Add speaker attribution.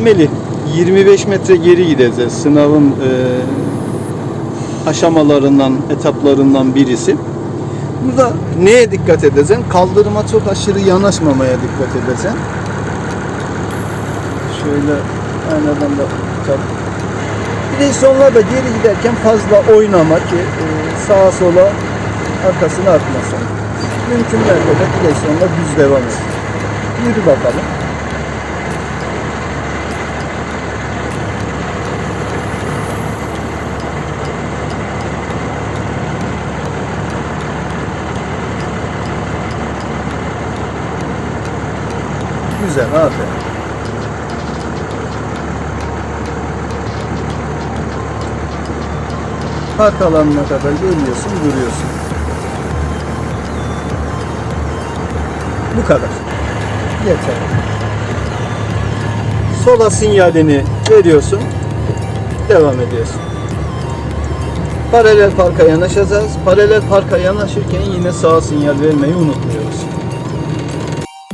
Speaker 1: kademeli. 25 metre geri gideceğiz. Sınavın e, aşamalarından, etaplarından birisi. Burada neye dikkat edeceksin? Kaldırıma çok aşırı yanaşmamaya dikkat edeceksin. Şöyle aynadan da tutalım. Direksiyonla da geri giderken fazla oynama ki e, sağa sola arkasını atmasın. Mümkün mertebe direksiyonla düz devam et. Yürü bakalım. Güzel, aferin. Park alanına kadar geliyorsun, duruyorsun. Bu kadar. Yeter. Sola sinyalini veriyorsun, devam ediyorsun. Paralel parka yanaşacağız. Paralel parka yanaşırken yine sağa sinyal vermeyi unutmuyoruz.